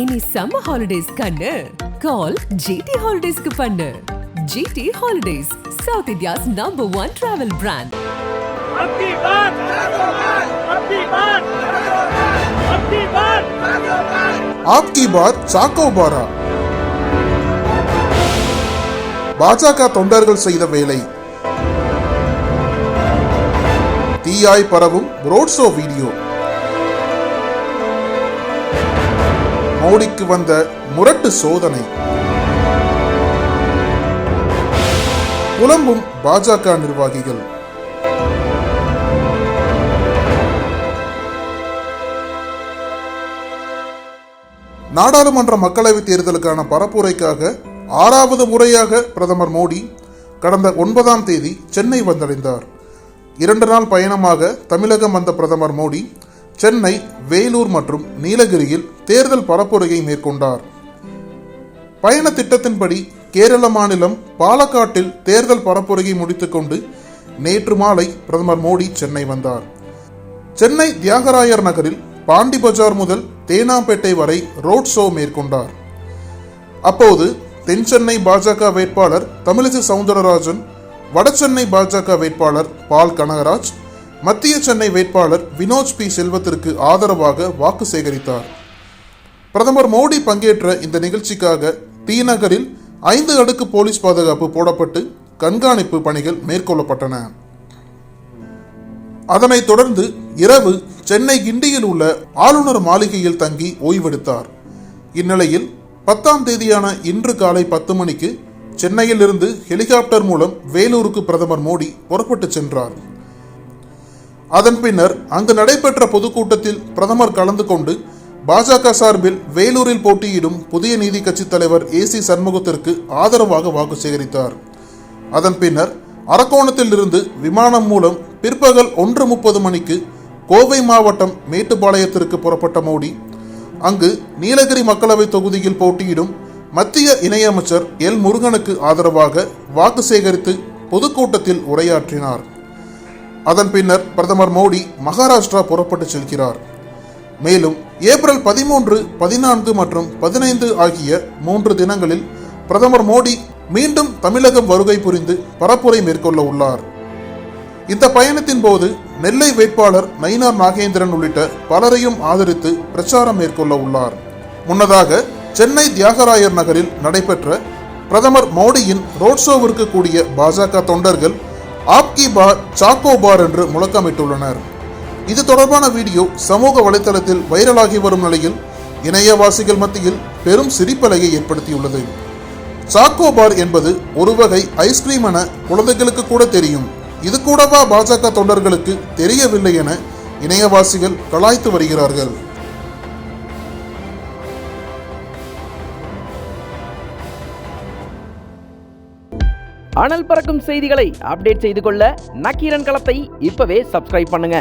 Any summer holidays கண்ணு. கால் GT ஹாலிடேஸ்க்கு பண்ணு. GT holidays South India's number one travel brand ஆப்கி பாத் சாக்கோ பாரா பாஜக தொண்டர்கள் செய்த வேலை. தீயாய் பரவும் ரோட் ஷோ வீடியோ மோடிக்கு வந்த முரட்டு சோதனை. புலம்பும் பாஜக நிர்வாகிகள். நாடாளுமன்ற மக்களவைத் தேர்தலுக்கான பரப்புரைக்காக ஆறாவது முறையாக பிரதமர் மோடி கடந்த ஒன்பதாம் தேதி சென்னை வந்தடைந்தார். இரண்டு நாள் பயணமாக தமிழகம் வந்த பிரதமர் மோடி சென்னை வேலூர் மற்றும் நீலகிரியில் தேர்தல் பரப்புரையை மேற்கொண்டார். பயண திட்டத்தின்படி கேரள மாநிலம் பாலக்காட்டில் தேர்தல் பரப்புரையை முடித்துக்கொண்டு நேற்று மாலை பிரதமர் மோடி சென்னை வந்தார். சென்னை தியாகராயர் நகரில் பாண்டி பஜார் முதல் தேனாம்பேட்டை வரை ரோட் ஷோ மேற்கொண்டார். அப்போது தென் சென்னை பாஜக வேட்பாளர் தமிழிசை சவுந்தரராஜன் வடசென்னை பாஜக வேட்பாளர் பால் கனகராஜ் மத்திய சென்னை வேட்பாளர் வினோஜ் பி செல்வத்திற்கு ஆதரவாக வாக்கு சேகரித்தார். பிரதமர் மோடி பங்கேற்ற இந்த நிகழ்ச்சிக்காக டி நகரில் ஐந்து அடுக்கு போலீஸ் பாதுகாப்பு போடப்பட்டு கண்காணிப்பு பணிகள் மேற்கொள்ளப்பட்டன. அதனைத் தொடர்ந்து இரவு சென்னை கிண்டியில் உள்ள ஆளுநர் மாளிகையில் தங்கி ஓய்வெடுத்தார். இந்நிலையில் பத்தாம் தேதியான இன்று காலை பத்து மணிக்கு சென்னையிலிருந்து ஹெலிகாப்டர் மூலம் வேலூருக்கு பிரதமர் மோடி புறப்பட்டு சென்றார். அதன் பின்னர் அங்கு நடைபெற்ற பொதுக்கூட்டத்தில் பிரதமர் கலந்து கொண்டு பாஜக சார்பில் வேலூரில் போட்டியிடும் புதிய நீதி கட்சித் தலைவர் ஏ சி சண்முகத்திற்கு ஆதரவாக வாக்கு சேகரித்தார். அதன் பின்னர் அரக்கோணத்தில் இருந்து விமானம் மூலம் பிற்பகல் ஒன்று முப்பது மணிக்கு கோவை மாவட்டம் மேட்டுப்பாளையத்திற்கு புறப்பட்ட மோடி அங்கு நீலகிரி மக்களவை தொகுதியில் போட்டியிடும் மத்திய இணையமைச்சர் எல் முருகனுக்கு ஆதரவாக வாக்கு சேகரித்து பொதுக்கூட்டத்தில் உரையாற்றினார். அதன் பின்னர் பிரதமர் மோடி மகாராஷ்டிரா புறப்பட்டுச் செல்கிறார். மேலும் ஏப்ரல் பதிமூன்று பதினான்கு மற்றும் பதினைந்து ஆகிய மூன்று தினங்களில் பிரதமர் மோடி மீண்டும் தமிழகம் வருகை புரிந்து பரப்புரை மேற்கொள்ள உள்ளார். இந்த பயணத்தின் போது நெல்லை வேட்பாளர் நயினார் நாகேந்திரன் உள்ளிட்ட பலரையும் ஆதரித்து பிரச்சாரம் மேற்கொள்ள உள்ளார். முன்னதாக சென்னை தியாகராயர் நகரில் நடைபெற்ற பிரதமர் மோடியின் ரோட் ஷோவிற்கு கூடிய பாஜக தொண்டர்கள் ஆப்கி பார் சாக்கோ பார் என்று முழக்கமிட்டுள்ளனர். இது தொடர்பான வீடியோ சமூக வலைதளத்தில் வைரலாகி வரும் நிலையில் இணையவாசிகள் மத்தியில் பெரும் சிரிப்பலையை ஏற்படுத்தியுள்ளது. சாக்கோ பார் என்பது ஒரு வகை ஐஸ்கிரீம் என குழந்தைகளுக்கு கூட தெரியும். இது கூடவா பாஜக தொண்டர்களுக்கு தெரியவில்லை என இணையவாசிகள் கலாய்த்து வருகிறார்கள். அனல் பறக்கும் செய்திகளை அப்டேட் செய்து கொள்ள நக்கீரன் களத்தை இப்பவே சப்ஸ்கிரைப் பண்ணுங்க.